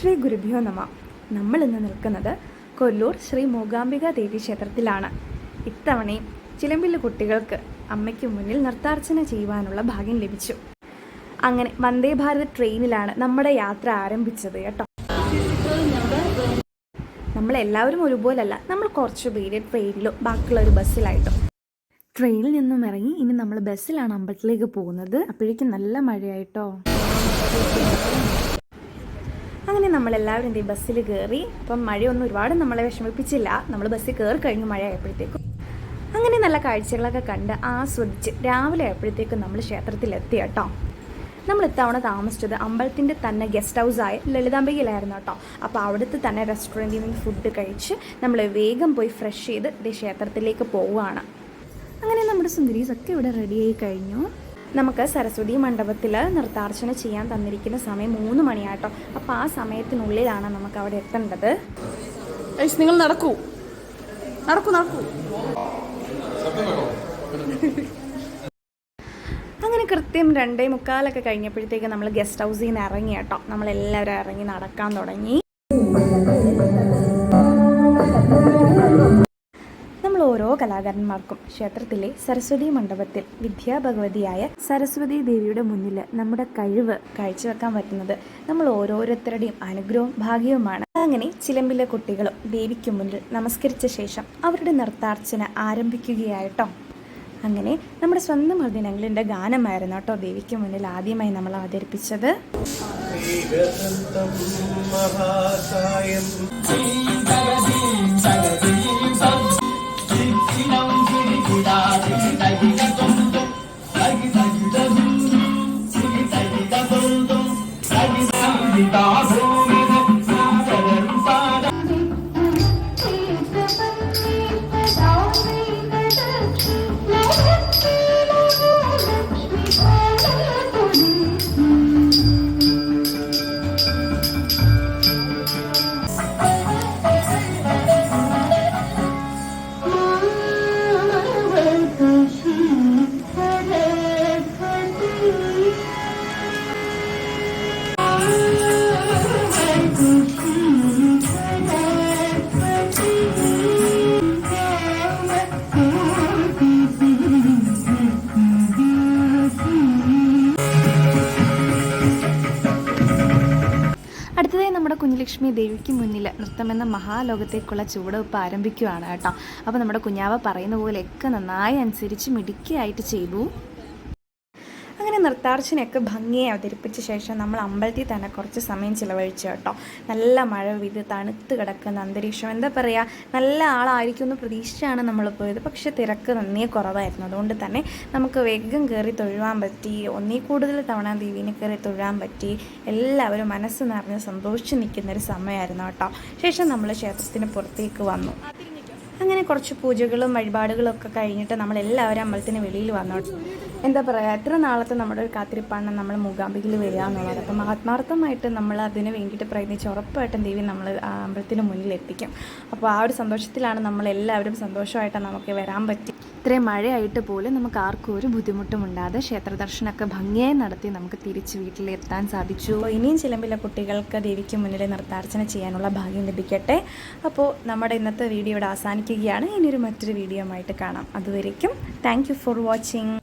ശ്രീ ഗുരുഭ്യോ നമ. നമ്മൾ ഇന്ന് നിൽക്കുന്നത് കൊല്ലൂർ ശ്രീ മൂകാംബിക ദേവി ക്ഷേത്രത്തിലാണ്. ഇത്തവണയും ചിലമ്പില്ല കുട്ടികൾക്ക് അമ്മയ്ക്ക് മുന്നിൽ നൃത്താർച്ചന ചെയ്യുവാനുള്ള ഭാഗ്യം ലഭിച്ചു. അങ്ങനെ വന്ദേ ഭാരത് ട്രെയിനിലാണ് നമ്മുടെ യാത്ര ആരംഭിച്ചത് കേട്ടോ. നമ്മളെല്ലാവരും ഒരുപോലല്ല. നമ്മൾ കുറച്ച് പേര് ട്രെയിനിലോ ബാക്കിയുള്ള ഒരു ബസ്സിലായിട്ടോ. ട്രെയിനിൽ നിന്നും ഇറങ്ങി ഇനി നമ്മൾ ബസ്സിലാണ് അമ്പലത്തിലേക്ക് പോകുന്നത്. അപ്പോഴേക്കും നല്ല മഴയായിട്ടോ. നമ്മളെല്ലാവരും എന്ത് ബസ്സിൽ കയറി അപ്പം മഴയൊന്നും ഒരുപാട് നമ്മളെ വിഷമിപ്പിച്ചില്ല. നമ്മൾ ബസ്സിൽ കയറി കഴിഞ്ഞ് മഴ ആയപ്പോഴത്തേക്കും അങ്ങനെ നല്ല കാഴ്ചകളൊക്കെ കണ്ട് ആസ്വദിച്ച് രാവിലെ ആയപ്പോഴത്തേക്കും നമ്മൾ ക്ഷേത്രത്തിലെത്തി കേട്ടോ. നമ്മൾ ഇത്തവണ താമസിച്ചത് അമ്പലത്തിന്റെ തന്നെ ഗസ്റ്റ് ഹൗസായ ലളിതാംബികയിലായിരുന്നു കേട്ടോ. അപ്പോൾ അവിടുത്തെ തന്നെ റെസ്റ്റോറന്റിൽ നിന്ന് ഫുഡ് കഴിച്ച് നമ്മൾ വേഗം പോയി ഫ്രഷ് ചെയ്ത് ക്ഷേത്രത്തിലേക്ക് പോവുകയാണ്. അങ്ങനെ നമ്മുടെ സുന്ദരീസ് ഒക്കെ ഇവിടെ റെഡിയായി കഴിഞ്ഞു. നമുക്ക് സരസ്വതി മണ്ഡപത്തിൽ നൃത്താർച്ചന ചെയ്യാൻ തന്നിരിക്കുന്ന സമയം മൂന്ന് മണിയാട്ടോ. അപ്പോൾ ആ സമയത്തിനുള്ളിലാണ് നമുക്ക് അവിടെ എത്തേണ്ടത്. നിങ്ങൾ നടക്കൂ. നടക്കൂ നടക്കൂ. അങ്ങനെ കൃത്യം രണ്ടേ മുക്കാലൊക്കെ കഴിഞ്ഞപ്പോഴത്തേക്ക് നമ്മൾ ഗസ്റ്റ് ഹൗസിൽ നിന്ന് ഇറങ്ങി കേട്ടോ. നമ്മളെല്ലാവരും ഇറങ്ങി നടക്കാൻ തുടങ്ങി. കലാകാരന്മാർക്കും ക്ഷേത്രത്തിലെ സരസ്വതി മണ്ഡപത്തിൽ വിദ്യാഭഗവതിയായ സരസ്വതി ദേവിയുടെ മുന്നിൽ നമ്മുടെ കഴിവ് കാഴ്ചവെക്കാൻ പറ്റുന്നത് നമ്മൾ ഓരോരുത്തരുടെയും അനുഗ്രഹവും ഭാഗ്യവുമാണ്. അങ്ങനെ ചിലമ്പിലെ കുട്ടികളും ദേവിക്ക് മുന്നിൽ നമസ്കരിച്ച ശേഷം അവരുടെ നൃത്താർച്ചന ആരംഭിക്കുകയായിട്ടോ. അങ്ങനെ നമ്മുടെ സ്വന്തം ഹൃദയങ്ങളിന്റെ ഗാനമായിരുന്നു കേട്ടോ ദേവിക്ക് മുന്നിൽ ആദ്യമായി നമ്മൾ അവതരിപ്പിച്ചത്. ശ്രീകൃതം 你打死 കുഞ്ഞലക്ഷ്മി ദേവിക്ക് മുന്നിൽ നൃത്തമെന്ന മഹാലോകത്തേക്കുള്ള ചുവടുവെപ്പ് ആരംഭിക്കുകയാണ് കേട്ടോ. അപ്പോൾ നമ്മുടെ കുഞ്ഞാവ പറയുന്ന പോലെയൊക്കെ നന്നായി അനുസരിച്ച് മിടുക്കിയായിട്ട് ചെയ്തു. നൃത്താർച്ചനയൊക്കെ ഭംഗിയായി അവതരിപ്പിച്ച ശേഷം നമ്മൾ അമ്പലത്തിൽ തന്നെ കുറച്ച് സമയം ചിലവഴിച്ചു കേട്ടോ. നല്ല മഴ പെയ്ത് തണുത്ത് കിടക്കുന്ന അന്തരീക്ഷം. എന്താ പറയുക നല്ല ആളായിരിക്കും എന്ന് പ്രതീക്ഷിച്ചാണ് നമ്മൾ പോയത്. പക്ഷേ തിരക്ക് നന്നേ കുറവായിരുന്നു. അതുകൊണ്ട് തന്നെ നമുക്ക് വേഗം കയറി തൊഴുവാൻ പറ്റി ഒന്നേ കൂടുതൽ തവണ ദേവീനെ കയറി തൊഴുവാൻ പറ്റി. എല്ലാവരും മനസ്സ് നിറഞ്ഞ് സന്തോഷിച്ച് നിൽക്കുന്നൊരു സമയമായിരുന്നു കേട്ടോ. ശേഷം നമ്മൾ ക്ഷേത്രത്തിന് പുറത്തേക്ക് വന്നു. അങ്ങനെ കുറച്ച് പൂജകളും വഴിപാടുകളും ഒക്കെ കഴിഞ്ഞിട്ട് നമ്മൾ എല്ലാവരും അമ്പലത്തിന് വെളിയിൽ വന്നു എന്താ പറയുക എത്ര നാളത്തെ നമ്മുടെ ഒരു കാത്തിരിപ്പാണ് നമ്മൾ മൂകാംബികയിൽ വരിക എന്നുള്ളത്. അപ്പം ആത്മാർത്ഥമായിട്ട് നമ്മൾ അതിന് വേണ്ടിയിട്ട് പ്രയത്നിച്ച് ഉറപ്പായിട്ടും ദേവി നമ്മൾ അമ്പലത്തിന് മുന്നിൽ എത്തിക്കും. അപ്പോൾ ആ ഒരു സന്തോഷത്തിലാണ് നമ്മളെല്ലാവരും സന്തോഷമായിട്ട് നമുക്ക് വരാൻ പറ്റി. ഇത്രയും മഴയായിട്ട് പോലും നമുക്ക് ആർക്കും ഒരു ബുദ്ധിമുട്ടും ഉണ്ടാതെ ക്ഷേത്ര ദർശനമൊക്കെ ഭംഗിയായി നടത്തി നമുക്ക് തിരിച്ച് വീട്ടിലെത്താൻ സാധിച്ചു. ഇനിയും ചിലമ്പിലെ കുട്ടികൾക്ക് ദേവിക്ക് മുന്നിൽ നൃത്താർച്ചന ചെയ്യാനുള്ള ഭാഗ്യം ലഭിക്കട്ടെ. അപ്പോൾ നമ്മുടെ ഇന്നത്തെ വീഡിയോ ഇവിടെ അവസാനിക്കുകയാണ്. ഇനിയൊരു മറ്റൊരു വീഡിയോ ആയിട്ട് കാണാം. അതുവരേക്കും താങ്ക് ഫോർ വാച്ചിങ്